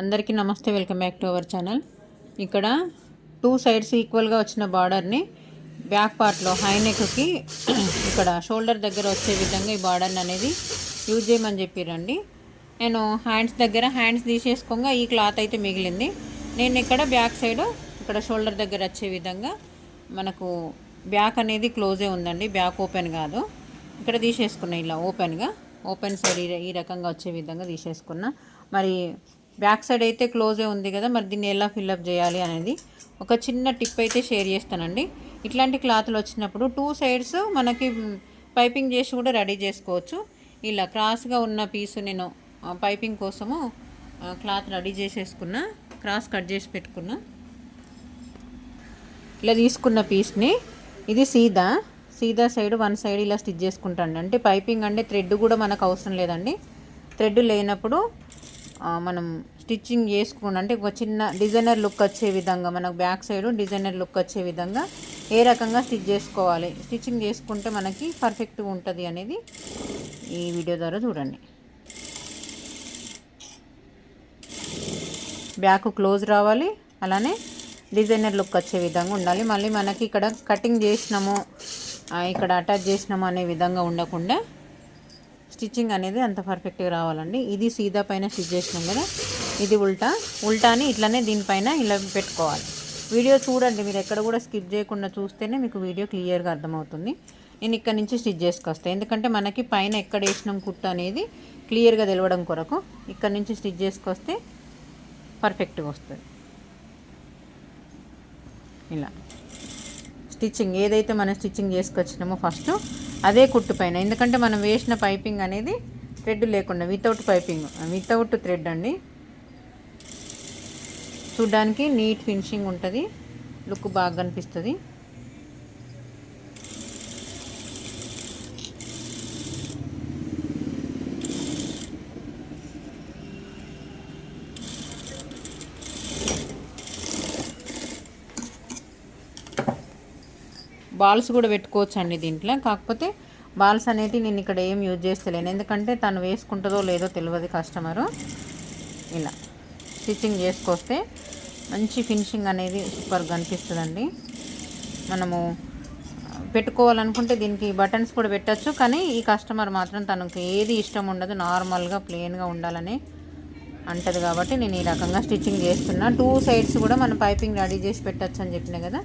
అందరికీ నమస్తే welcome back to our channel. ఇక్కడ టూ సైడ్స్ ఈక్వల్గా వచ్చిన బార్డర్ని బ్యాక్ పార్ట్లో హై నెక్కి ఇక్కడ షోల్డర్ దగ్గర వచ్చే విధంగా ఈ బార్డర్ని అనేది యూజ్ చేయమని చెప్పిరండి. నేను హ్యాండ్స్ దగ్గర హ్యాండ్స్ తీసేసుకోగా ఈ క్లాత్ అయితే మిగిలింది. నేను ఇక్కడ బ్యాక్ సైడ్ ఇక్కడ షోల్డర్ దగ్గర వచ్చే విధంగా మనకు బ్యాక్ అనేది క్లోజే ఉందండి. బ్యాక్ ఓపెన్ కాదు. ఇక్కడ తీసేసుకున్నా ఇలా ఓపెన్గా. ఓపెన్ సైడ్ ఈ- ఈ రకంగా వచ్చే విధంగా తీసేసుకున్నా. మరి బ్యాక్ సైడ్ అయితే క్లోజే ఉంది కదా మరి దీన్ని ఎలా ఫిల్అప్ చేయాలి అనేది ఒక చిన్న టిప్ అయితే షేర్ చేస్తానండి. ఇట్లాంటి క్లాత్లు వచ్చినప్పుడు టూ సైడ్స్ మనకి పైపింగ్ చేసి కూడా రెడీ చేసుకోవచ్చు. ఇలా క్రాస్గా ఉన్న పీసు నేను పైపింగ్ కోసము క్లాత్ రెడీ చేసేసుకున్నా క్రాస్ కట్ చేసి పెట్టుకున్నా. ఇలా తీసుకున్న పీస్ని ఇది సీదా సీదా సైడ్ వన్ సైడ్ ఇలా స్టిచ్ చేసుకుంటాను అంటే పైపింగ్ అంటే థ్రెడ్ కూడా మనకు అవసరం లేదండి. థ్రెడ్ లేనప్పుడు మనం స్టిచ్చింగ్ చేసుకుని అంటే ఒక చిన్న డిజైనర్ లుక్ వచ్చే విధంగా మనకు బ్యాక్ సైడ్ డిజైనర్ లుక్ వచ్చే విధంగా ఏ రకంగా స్టిచ్ చేసుకోవాలి. స్టిచ్చింగ్ చేసుకుంటే మనకి పర్ఫెక్ట్గా ఉంటుంది అనేది ఈ వీడియో ద్వారా చూడండి. బ్యాక్ క్లోజ్ రావాలి అలానే డిజైనర్ లుక్ వచ్చే విధంగా ఉండాలి. మళ్ళీ మనకి ఇక్కడ కటింగ్ చేసినాము ఇక్కడ అటాచ్ చేసినాము అనే విధంగా ఉండకుండా స్టిచ్చింగ్ అనేది అంత పర్ఫెక్ట్గా రావాలండి. ఇది సీదా పైన స్టిచ్ చేసినాం కదా ఇది ఉల్టా. ఉల్టాని ఇట్లానే దీనిపైన ఇలా పెట్టుకోవాలి. వీడియో చూడండి మీరు ఎక్కడ కూడా స్కిప్ చేయకుండా చూస్తేనే మీకు వీడియో క్లియర్గా అర్థమవుతుంది. నేను ఇక్కడ నుంచి స్టిచ్ చేసుకొస్తాను ఎందుకంటే మనకి పైన ఎక్కడ వేసినాం కుట్ట అనేది క్లియర్గా తెలవడం కొరకు ఇక్కడ నుంచి స్టిచ్ చేసుకొస్తే పర్ఫెక్ట్గా వస్తుంది. ఇలా. స్టిచ్చింగ్ ఏదైతే మనం స్టిచ్చింగ్ చేసుకొచ్చినామో ఫస్ట్ అదే కుట్టు పైన. ఎందుకంటే మనం వేసిన పైపింగ్ అనేది థ్రెడ్ లేకుండా వితౌట్ పైపింగ్ వితౌట్ థ్రెడ్ అండి. చూడ్డానికి నీట్ ఫినిషింగ్ ఉంటుంది. లుక్ బాగా కనిపిస్తుంది. బాల్స్ కూడా పెట్టుకోవచ్చు అండి దీంట్లో. కాకపోతే బాల్స్ అనేది నేను ఇక్కడ ఏం యూజ్ చేస్తలేను. ఎందుకంటే తను వేసుకుంటుందో లేదో తెలియదు కస్టమరు. ఇలా స్టిచ్చింగ్ చేసుకొస్తే మంచి ఫినిషింగ్ అనేది సూపర్గా అనిపిస్తుందండి మనము పెట్టుకోవాలనుకుంటే దీనికి బటన్స్ కూడా పెట్టచ్చు. కానీ ఈ కస్టమర్ మాత్రం తనకు ఏది ఇష్టం ఉండదు. నార్మల్గా ప్లెయిన్గా ఉండాలని అంటది కాబట్టి నేను ఈ రకంగా స్టిచ్చింగ్ చేస్తున్నా. టూ సైడ్స్ కూడా మనం పైపింగ్ రెడీ చేసి పెట్టచ్చు అని చెప్పిన కదా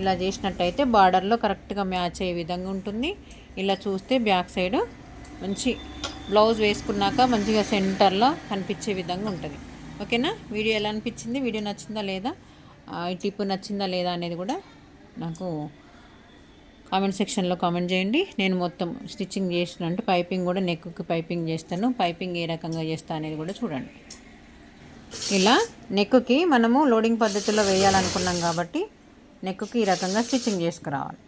ఇలా చేసినట్టయితే బార్డర్లో కరెక్ట్గా మ్యాచ్ అయ్యే విధంగా ఉంటుంది. ఇలా చూస్తే బ్యాక్ సైడ్ మంచి బ్లౌజ్ వేసుకున్నాక మంచిగా సెంటర్లో కనిపించే విధంగా ఉంటుంది. ఓకేనా? వీడియో ఎలా అనిపించింది? వీడియో నచ్చిందా లేదా? టిప్పు ఈ టిప్ నచ్చిందా లేదా అనేది కూడా నాకు కామెంట్ సెక్షన్లో కామెంట్ చేయండి. నేను మొత్తం స్టిచ్చింగ్ చేసిన అంటే పైపింగ్ కూడా నెక్కి పైపింగ్ చేస్తాను. పైపింగ్ ఏ రకంగా చేస్తా అనేది కూడా చూడండి. ఇలా నెక్కి మనము లోడింగ్ పద్ధతిలో వేయాలనుకున్నాం కాబట్టి నెక్కి ఈ రకంగా స్టిచ్చింగ్ చేసుకురావాలి.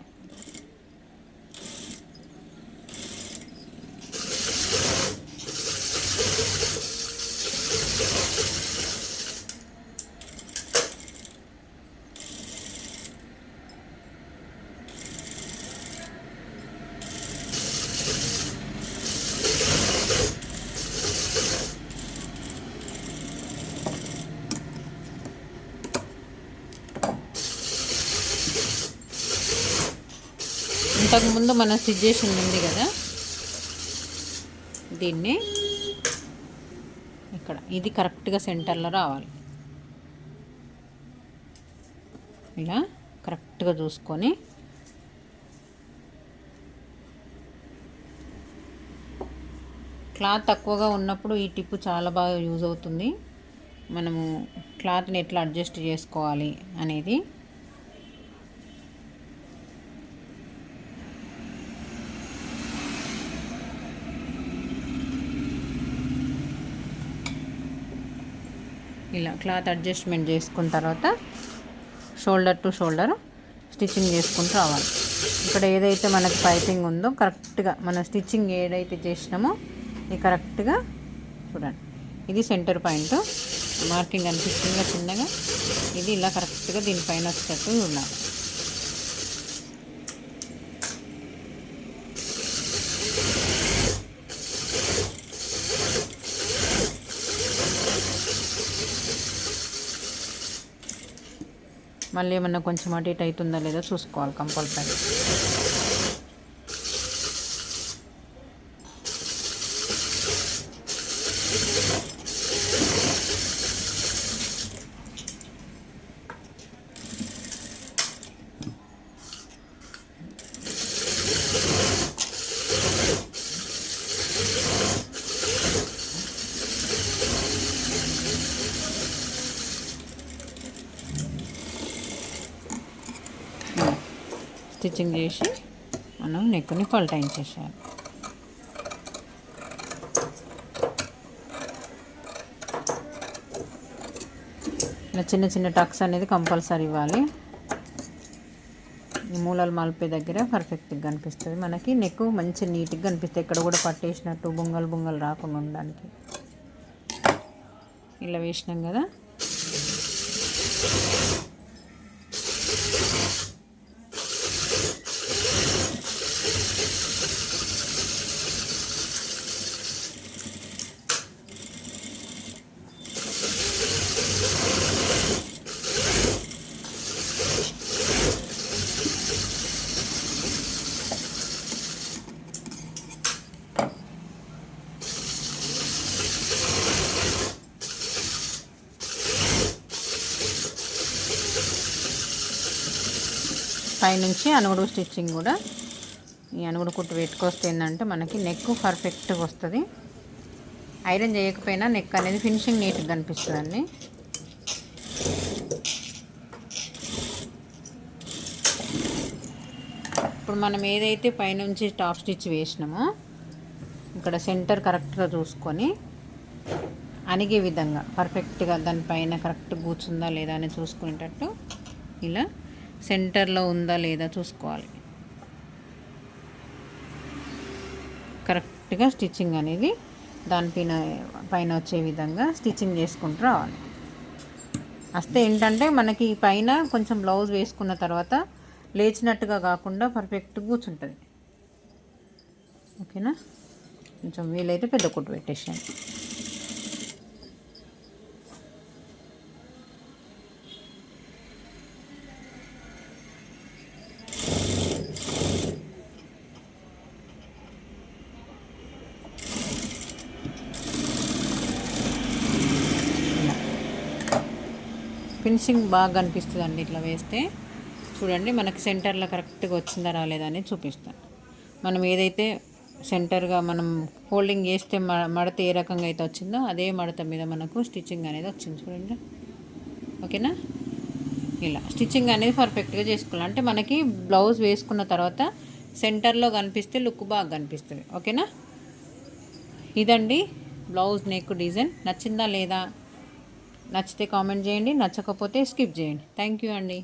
ఇంతకుముందు మనం స్టిచ్ చేసింది ఉంది కదా. దీన్ని ఇక్కడ. ఇది కరెక్ట్గా సెంటర్లో రావాలి. ఇలా కరెక్ట్గా చూసుకొని క్లాత్ తక్కువగా ఉన్నప్పుడు ఈ టిప్పు చాలా బాగా యూజ్ అవుతుంది. మనము క్లాత్ని ఎట్లా అడ్జస్ట్ చేసుకోవాలి అనేది ఇలా క్లాత్ అడ్జస్ట్మెంట్ చేసుకున్న తర్వాత షోల్డర్ టు షోల్డర్ స్టిచ్చింగ్ చేసుకుంటూ రావాలి. ఇక్కడ ఏదైతే మనకి పైపింగ్ ఉందో కరెక్ట్గా మనం స్టిచ్చింగ్ ఏదైతే చేసినామో ఇది కరెక్ట్గా చూడండి. ఇది సెంటర్ పాయింట్. మార్కింగ్ అనిపిస్తుంది చిన్నగా. ఇది ఇలా కరెక్ట్గా దీనిపైన వచ్చేటట్టు ఉండాలి మళ్ళీ ఏమన్నా కొంచెం అటు ఇటు అవుతుందా లేదో చూసుకోవాలి కంపల్సరీ. స్టిచ్చింగ్ చేసి మనం నెక్కుని పల్టాయించేసాము చేసేయాలి ఇలా చిన్న చిన్న టక్స్ అనేది కంపల్సరీ ఇవ్వాలి. ఈ మూలలు మలిపే దగ్గర పర్ఫెక్ట్గా కనిపిస్తుంది. మనకి నెక్ మంచి నీట్గా కనిపిస్తుంది. ఎక్కడ కూడా పట్టేసినట్టు బొంగలు బొంగలు రాకుండా ఉండడానికి. ఇలా వేసినాం కదా. పైనుంచి అనుగుడు స్టిచ్చింగ్ కూడా. ఈ అనుగుడు కుట్టు పెట్టుకొస్తే ఏంటంటే మనకి నెక్ పర్ఫెక్ట్గా వస్తుంది. ఐరన్ చేయకపోయినా నెక్ అనేది ఫినిషింగ్ నీట్గా కనిపిస్తుందండి. ఇప్పుడు మనం ఏదైతే పైనుంచి టాప్ స్టిచ్ వేసినామో ఇక్కడ సెంటర్ కరెక్ట్గా చూసుకొని అణిగే విధంగా పర్ఫెక్ట్గా దానిపైన కరెక్ట్ కూర్చుందా లేదా అని చూసుకునేటట్టు ఇలా సెంటర్లో ఉందా లేదా చూసుకోవాలి. కరెక్ట్గా స్టిచ్చింగ్ అనేది దానిపైన పైన వచ్చే విధంగా స్టిచ్చింగ్ చేసుకుంటూ రావాలి. వస్తే ఏంటంటే మనకి పైన కొంచెం బ్లౌజ్ వేసుకున్న తర్వాత లేచినట్టుగా కాకుండా పర్ఫెక్ట్ కూర్చుంటుంది. ఓకేనా? కొంచెం వీలైతే పెద్ద కొట్టు పెట్టేసాను ఫినిషింగ్ బాగా కనిపిస్తుంది అండి ఇట్లా వేస్తే. చూడండి మనకి సెంటర్లో కరెక్ట్గా వచ్చిందా రాలేదా అనేది చూపిస్తాను. మనం ఏదైతే సెంటర్గా మనం ఫోల్డింగ్ చేస్తే మడత ఏ రకంగా అయితే వచ్చిందో అదే మడత మీద మనకు స్టిచ్చింగ్ అనేది వచ్చింది. చూడండి. ఓకేనా? ఇలా. స్టిచ్చింగ్ అనేది పర్ఫెక్ట్గా చేసుకోవాలి. అంటే మనకి బ్లౌజ్ వేసుకున్న తర్వాత సెంటర్లో కనిపిస్తే లుక్ బాగా కనిపిస్తుంది. ఓకేనా? ఇదండి బ్లౌజ్ నెక్ డిజైన్. నచ్చిందా లేదా నచ్చితే కామెంట్ చేయండి నచ్చకపోతే స్కిప్ చేయండి. థ్యాంక్ యూ అండి.